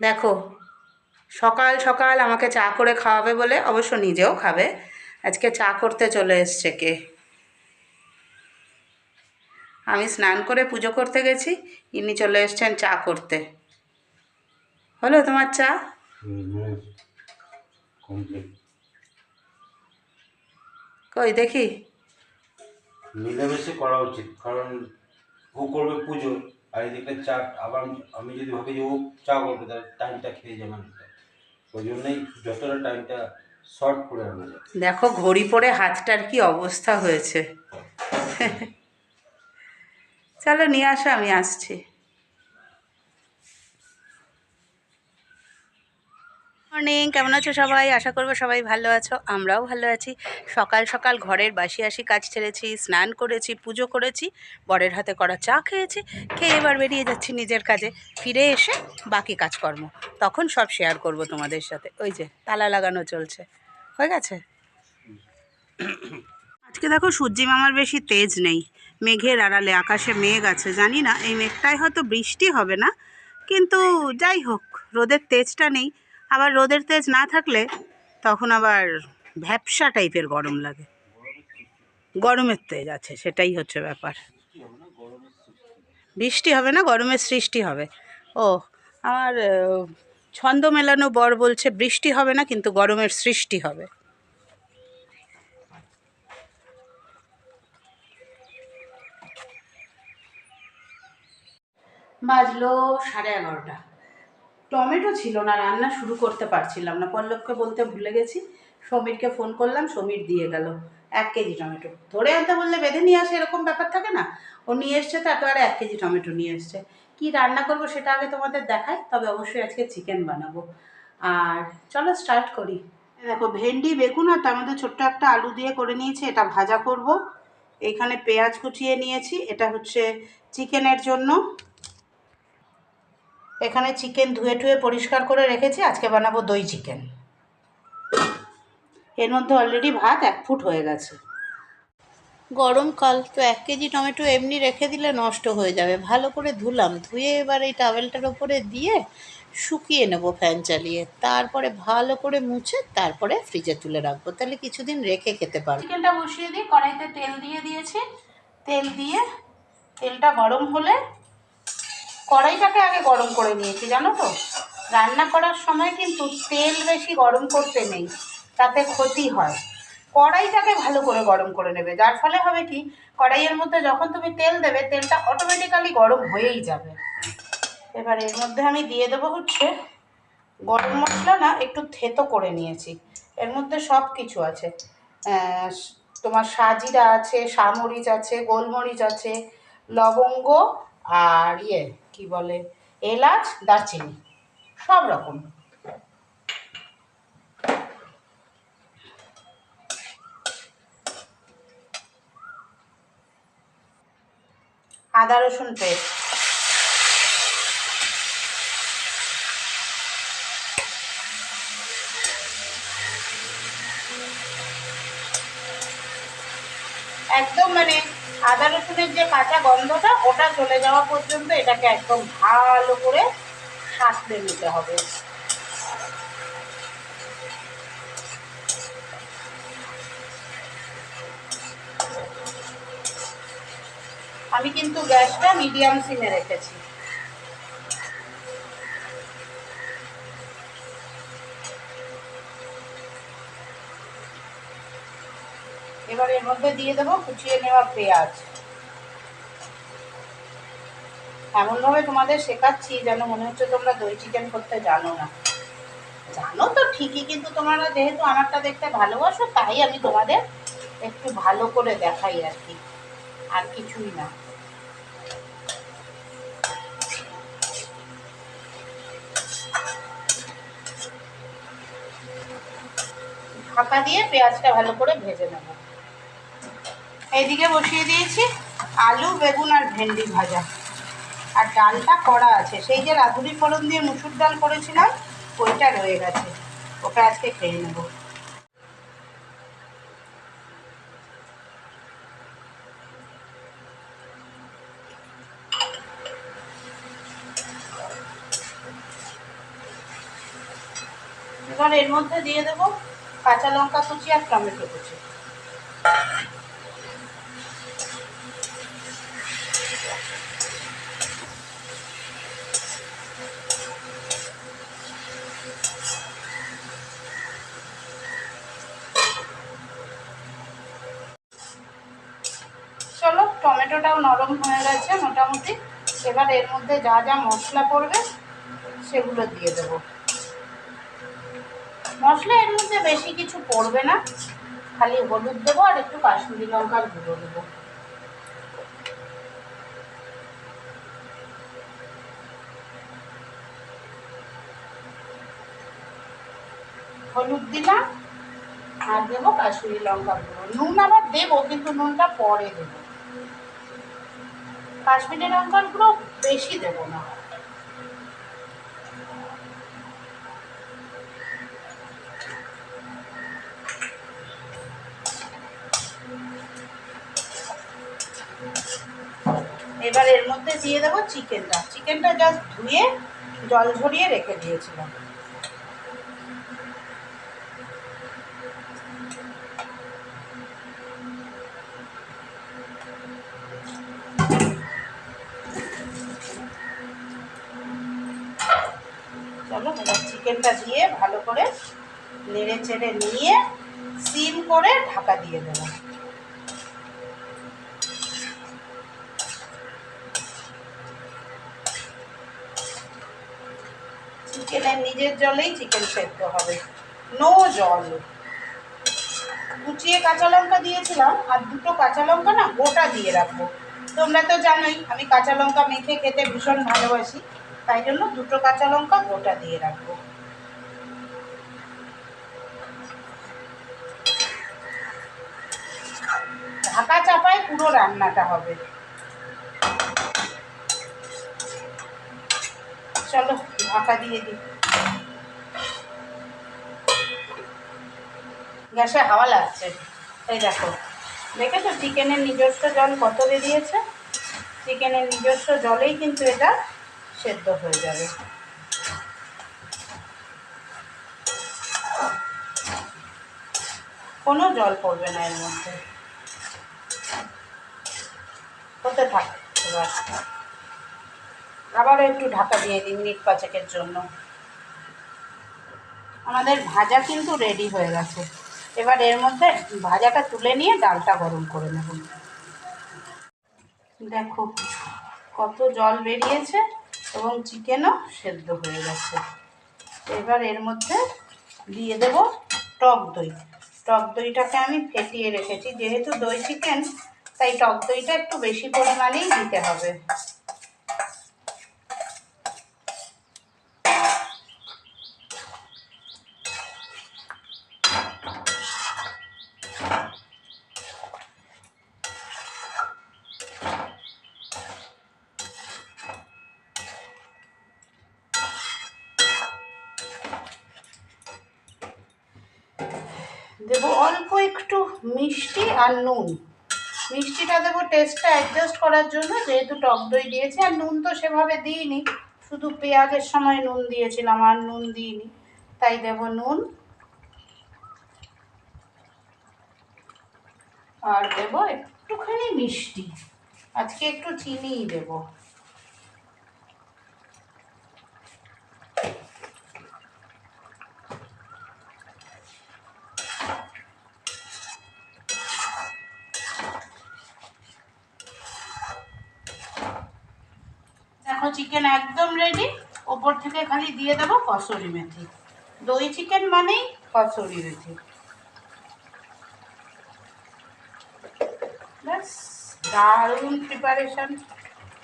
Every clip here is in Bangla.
দেখো, সকাল সকাল আমাকে চা করে খাওয়াবে বলে অবশ্য নিজেও খাবে। আজকে চা করতে চলে এসছে কে? আমি স্নান করে পুজো করতে গেছি, ইনি চলে এসছেন চা করতে। হলো তোমার চা? কই দেখি? মিলেমিশে করা উচিত, কারণ ও করবে পুজো। আর এদিকে চা আবার আমি যদি ভাবি যে ও চা করবে তাহলে টাইমটা খেয়ে যাবে অনেকটা ওই জন্যই যতটা টাইমটা শর্ট করে আনা যায়। দেখো, ঘড়ি পরে হাতটার কি অবস্থা হয়েছে। চলো নিয়ে আসো, আমি আসছি। মর্নিং কেমন আছো সবাই? আশা করব সবাই ভালো আছো, আমরাও ভালো আছি। সকাল সকাল ঘরের বাসি আসি, কাজ ছেড়েছি, স্নান করেছি, পুজো করেছি, বরের হাতে করা চা খেয়েছি, খেয়ে এবার বেরিয়ে যাচ্ছি নিজের কাজে। ফিরে এসে বাকি কাজকর্ম। তখন সব শেয়ার করব তোমাদের সাথে। ওই যে, তালা লাগানো চলছে। হয়ে গেছে? আজকে দেখো সূর্যি মামার বেশি তেজ নেই। মেঘের আড়ালে আকাশে মেঘ আছে, জানি না। এই মেঘটায় হয়তো বৃষ্টি হবে না, কিন্তু যাই হোক, রোদের তেজটা নেই। আবার রোদের তেজ না থাকলে তখন আবার ভ্যাপসা টাইপের গরম লাগে। গরমের তেজ আছে, সেটাই হচ্ছে ব্যাপার। বৃষ্টি হবে না, গরমের সৃষ্টি হবে। ও, আমার ছন্দ মেলানো বর বলছে বৃষ্টি হবে না, কিন্তু গরমের সৃষ্টি হবে। বাজলো সাড়ে এগারোটা। টমেটো ছিল না, রান্না শুরু করতে পারছিলাম না। পল্লবকে বলতে ভুলে গেছি। সমীরকে ফোন করলাম, সমীর দিয়ে গেল। এক কেজি টমেটো। ধরে আনতে বললে বেঁধে নিয়ে আসে, এরকম ব্যাপার থাকে না? ও নিয়ে এসছে তো একেবারে এক কেজি টমেটো নিয়ে এসছে। কি রান্না করব সেটা আগে তোমাদের দেখাই, তবে অবশ্যই আজকে চিকেন বানাবো। আর চলো স্টার্ট করি। দেখো, ভেন্ডি, বেগুন আর তার মধ্যে ছোট্ট একটা আলু দিয়ে করে নিয়েছি, এটা ভাজা করব। এইখানে পেঁয়াজ কুচিয়ে নিয়েছি, এটা হচ্ছে চিকেনের জন্য। এখানে চিকেন ধুয়ে টুয়ে পরিষ্কার করে রেখেছি আজকে বানাবো দই চিকেন। এর মধ্যে অলরেডি ভাত এক ফুট হয়ে গেছে। গরমকাল তো এক কেজি টমেটো এমনি রেখে দিলে নষ্ট হয়ে যাবে। ভালো করে ধুলাম ধুয়ে এবার এই টাওয়েলটার ওপরে দিয়ে শুকিয়ে নেব ফ্যান চালিয়ে। তারপরে ভালো করে মুছে তারপরে ফ্রিজে তুলে রাখব। তাহলে কিছুদিন রেখে খেতে পারব। চিকেনটা বসিয়ে দিয়ে কড়াইতে তেল দিয়ে দিয়েছি। তেল দিয়ে তেলটা গরম হলে কড়াইটাকে আগে গরম করে নিয়েছি, জানো তো? রান্না করার সময় কিন্তু তেল বেশি গরম করতে নেই, তাতে ক্ষতি হয়। কড়াইটাকে ভালো করে গরম করে নেবে, যার ফলে হবে কি, কড়াইয়ের মধ্যে যখন তুমি তেল দেবে, তেলটা অটোমেটিক্যালি গরম হয়েই যাবে। এবার এর মধ্যে আমি দিয়ে দেবো হচ্ছে গরম মশলা না, একটু থেতো করে নিয়েছি। এর মধ্যে সব কিছু আছে তোমার সাজিরা আছে সামরিচ আছে, গোলমরিচ আছে, লবঙ্গ আর ইয়ে কি বলে? এলাচ দারচিনি সব রকম। আদা রসুন পেস্ট। একদম মানে আদা রসুনের যে কাঁচা গন্ধটা, ওটা চলে যাওয়া পর্যন্ত এটাকে একদম ভালো করে সাঁতলে নিতে হবে। আমি কিন্তু গ্যাসটা মিডিয়াম সিমে রেখেছি। এবার এর মধ্যে দিয়ে দেবো কুচিয়ে নেওয়া পেঁয়াজ। এমনভাবে তোমাদের শেখাচ্ছি যেন মনে হচ্ছে তোমরা দই চিকেন করতে জানো না। জানো তো ঠিকই, কিন্তু তোমরা যেহেতু আমারটা দেখতে ভালোবাসো, তাই আমি তোমাদের একটু ভালো করে দেখাই আর কি। আর কিছুই না। ঢাকা দিয়ে পেঁয়াজটা ভালো করে ভেজে নেব। এইদিকে বসিয়ে দিয়েছি আলু, বেগুন আর ভেন্ডি ভাজা। আর ডালটা করা আছে। সেই যে রাঁধুনি ফোড়ন দিয়ে মুসুর ডাল করেছিলাম, ওইটা রয়ে গেছে। ওকে আজকে খেয়ে নেব। এবার এর মধ্যে দিয়ে দেবো কাঁচা লঙ্কা কুচি আর টমেটো কুচি চলো টমেটোটাও নরম হয়ে গেছে মোটামুটি। এবার এর মধ্যে যা যা মশলা পড়বে, সেগুলো দিয়ে দেবো। মশলা এর মধ্যে বেশি কিছু পড়বে না, খালি হলুদ দেবো আর একটু কাশ্মীরি লঙ্কার গুঁড়ো দেবো। হলুদ দিলাম, আর দেবো কাশ্মীরি লঙ্কা গুঁড়ো। নুন আবার দেবো, কিন্তু নুনটা পরে দেবো। কাশ্মীরি লঙ্কার গুঁড়ো বেশি দেবো না। এবার এর মধ্যে দিয়ে দেবো চিকেনটা। চিকেনটা জাস্ট ধুয়ে জল ঝরিয়ে রেখে দিয়েছিলাম। করে নেড়ে চেড়ে নিয়ে সিম করে ঢাকা দিয়ে দেবো। চিকেনের নিজের জলেই চিকেন সেদ্ধ হবে। নো জল। কুচিয়ে কাঁচা লঙ্কা দিয়েছিলাম, আর দুটো কাঁচা লঙ্কা না গোটা দিয়ে রাখব। তোমরা তো জানোই, আমি কাঁচা লঙ্কা মেখে খেতে ভীষণ ভালোবাসি, তাই জন্য দুটো কাঁচা লঙ্কা গোটা দিয়ে রাখব। চাপায় পুরো রান্নাটা হবে। চলো, ঢাকা দিয়ে দিই। গ্যাসে হাওয়া লাগছে। এই দেখো, দেখেছ চিকেনের নিজস্ব জল কত বেরিয়েছে চিকেনের নিজস্ব জলেই কিন্তু এটা সেদ্ধ হয়ে যাবে। কোনো জল পড়বে না এর মধ্যে। হতে থাক, এবার আবারও একটু ঢাকা দিয়ে দিই মিনিট পাঁচেকের জন্য। আমাদের ভাজা কিন্তু রেডি হয়ে গেছে। এবার এর মধ্যে ভাজাটা তুলে নিয়ে ডালটা গরম করে নেব। দেখো কত জল বেরিয়েছে এবং চিকেনও সেদ্ধ হয়ে গেছে। এবার এর মধ্যে দিয়ে দেব টক দই। টক দইটাকে আমি ফেটিয়ে রেখেছি। যেহেতু দই চিকেন তাই টক দইটা একটু বেশি পরিমাণেই দিতে হবে। দেবো অল্প একটু মিষ্টি আর নুন। মিষ্টিটা দেবো টেস্টটা অ্যাডজাস্ট করার জন্য, যেহেতু টক দই দিয়েছি, আর নুন তো সেভাবে দিইনি। শুধু পেঁয়াজের সময় নুন দিয়েছিলাম, আর নুন দিইনি। তাই দেবো নুন। আর দেবো একটুখানি মিষ্টি। আজকে একটু চিনিই দেবো দেখো চিকেন একদম রেডি ওপর থেকে খালি দিয়ে দেবো কসুরি মেথি। দই চিকেন মানেই কসুরি মেথি। ব্যাস, দারুণ প্রিপারেশন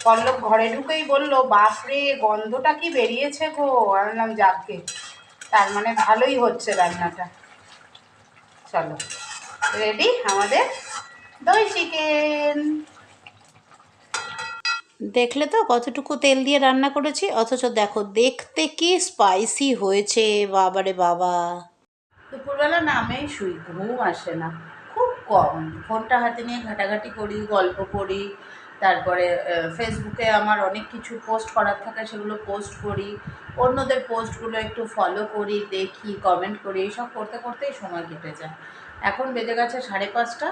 পল্লব ঘরে ঢুকেই বলল, বাপরে, গন্ধটা কি বেরিয়েছে গো? আনলাম যাকে। তার মানে ভালোই হচ্ছে রান্নাটা। চলো রেডি আমাদের দই চিকেন দেখলে তো কতটুকু তেল দিয়ে রান্না করেছি, অথচ দেখো দেখতে কি স্পাইসি হয়েছে, বাবারে বাবা। দুপুরবেলা নামেই শুই, ঘুম আসে না, খুব কম। ফোনটা হাতে নিয়ে ঘাটাঘাটি করি, গল্প করি, তারপরে ফেসবুকে আমার অনেক কিছু পোস্ট করার থাকে, সেগুলো পোস্ট করি, অন্যদের পোস্টগুলো একটু ফলো করি, দেখি কমেন্ট করি এইসব করতে করতেই সময় কেটে যায়। এখন বেজে গেছে সাড়ে পাঁচটা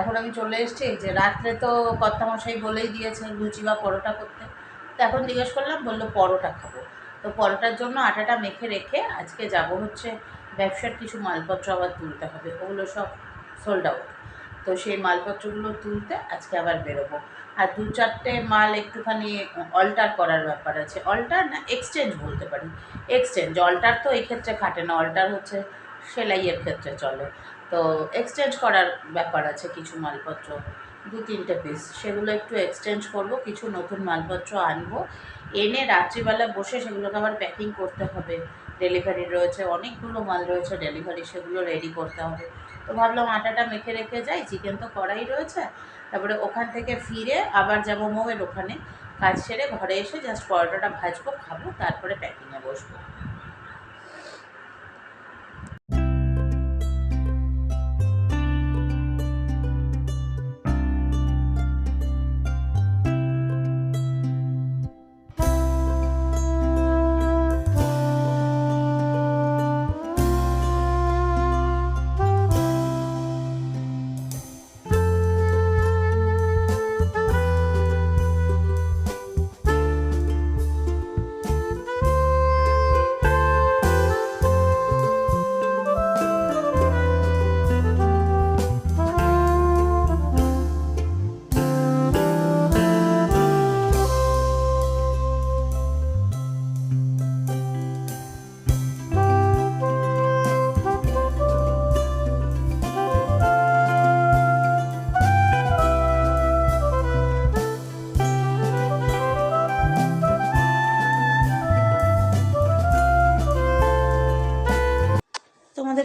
এখন আমি চলে এসেছি যে রাত্রে তো কর্তামশাই বলেই দিয়েছে লুচি বা পরোটা করতে। তো এখন জিজ্ঞেস করলাম, বলল পরোটা খাব। তো পরোটার জন্য আটাটা মেখে রেখে আজকে যাব হচ্ছে ব্যবসার কিছু মালপত্র আবার তুলতে হবে। ওগুলো সব সোল্ড আউট তো সেই মালপত্রগুলো তুলতে আজকে আবার বেরোবো। আর দু চারটে মাল একটুখানি অল্টার করার ব্যাপার আছে। অল্টার না এক্সচেঞ্জ বলতে পারি। এক্সচেঞ্জ অল্টার তো এই ক্ষেত্রে খাটে না অল্টার হচ্ছে সেলাইয়ের ক্ষেত্রে চলে। তো এক্সচেঞ্জ করার ব্যাপার আছে কিছু মালপত্র, দু তিনটে পিস সেগুলো একটু এক্সচেঞ্জ করব, কিছু নতুন মালপত্র আনব। এনে রাত্রিবেলা বসে সেগুলোকে আবার প্যাকিং করতে হবে। ডেলিভারি রয়েছে, অনেকগুলো মাল রয়েছে ডেলিভারি সেগুলো রেডি করতে হবে। তো ভাবলাম আটাটা মেখে রেখে যাই চিকেন তো করাই রয়েছে। তারপরে ওখান থেকে ফিরে আবার যাব মৌয়ের ওখানে। কাজ সেরে ঘরে এসে জাস্ট পরোটাটা ভাজবো, খাব, তারপরে প্যাকিংয়ে বসবো।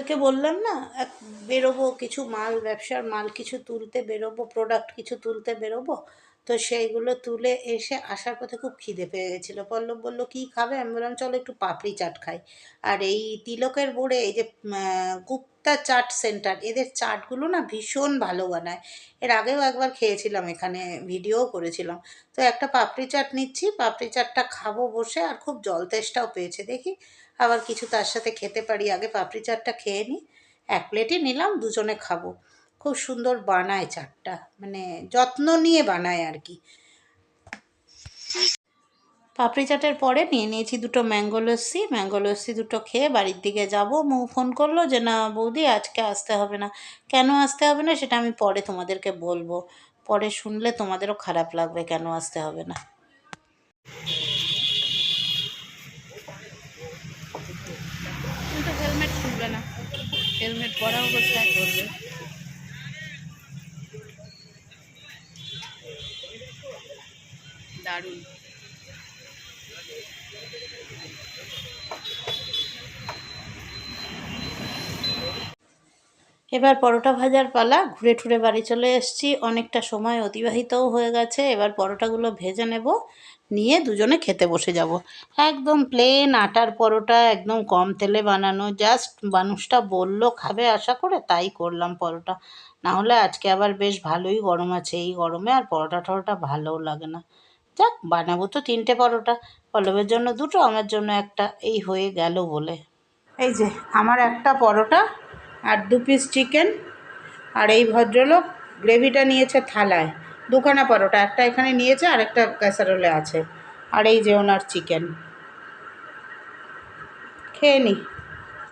তোমাদেরকে বললাম না, এক বেরোবো, কিছু মাল, ব্যবসার মাল কিছু তুলতে বেরোবো প্রোডাক্ট কিছু তুলতে বেরোবো। তো সেইগুলো তুলে এসে আসার পথে খুব খিদে পেয়ে গেছিল। পল্লব বলল, কী খাবে? আমি বললাম, চলো একটু পাপড়ি চাট খাই। আর এই তিলকের বোর্ডে এই যে গুপ্তা চাট সেন্টার এদের চাটগুলো না ভীষণ ভালো বানায়। এর আগেও একবার খেয়েছিলাম এখানে ভিডিও করেছিলাম। তো একটা পাপড়ি চাট নিচ্ছি, পাপড়ি চাটটা খাব বসে, আর খুব জল তেষ্টাও পেয়েছে। দেখি আবার কিছু তার সাথে খেতে পারি। আগে পাপড়ি চাটটা খেয়ে নিই এক প্লেটই নিলাম, দুজনে খাব। খুব সুন্দর বানায় চাটটা মানে যত্ন নিয়ে বানায় আর কি। পাপড়ি চাটের পরে নিয়ে নিয়েছি দুটো ম্যাঙ্গো লস্যি। ম্যাঙ্গো লস্যি দুটো খেয়ে বাড়ির দিকে যাব। মৌ ফোন করল যে, না বৌদি, আজকে আসতে হবে না। কেন আসতে হবে না? সেটা আমি পরে তোমাদেরকে বলব। পরে শুনলে তোমাদেরও খারাপ লাগবে, কেন আসতে হবে না কিন্তু হেলমেট খুলবে না হেলমেট পরা অবস্থায় করবে। দারুণ। এবার পরোটা ভাজার পালা, ঘুরে ঠুরে বাড়ি চলে এসেছি। অনেকটা সময় অতিবাহিতও হয়ে গেছে। এবার পরোটাগুলো ভেজে নেব। নিয়ে দুজনে খেতে বসে যাব। একদম প্লেন আটার পরোটা, একদম কম তেলে বানানো জাস্ট মানুষটা বলল, খাবে আশা করে? তাই করলাম পরোটা। না হলে আজকে আবার বেশ ভালোই গরম আছে। এই গরমে আর পরোটা টরোটা ভালোও লাগে না। যাক, বানাবো তো তিনটে পরোটা। পল্লবের জন্য দুটো, আমার জন্য একটা। এই হয়ে গেল বলে। এই যে, আমার একটা পরোটা আর দু পিস চিকেন আর এই ভদ্রলোক গ্রেভিটা নিয়েছে থালায়। দুখানা পরোটা, একটা এখানে নিয়েছে আর একটা ক্যাসারোলে আছে। আর এই যে ওনার চিকেন খেয়ে নি।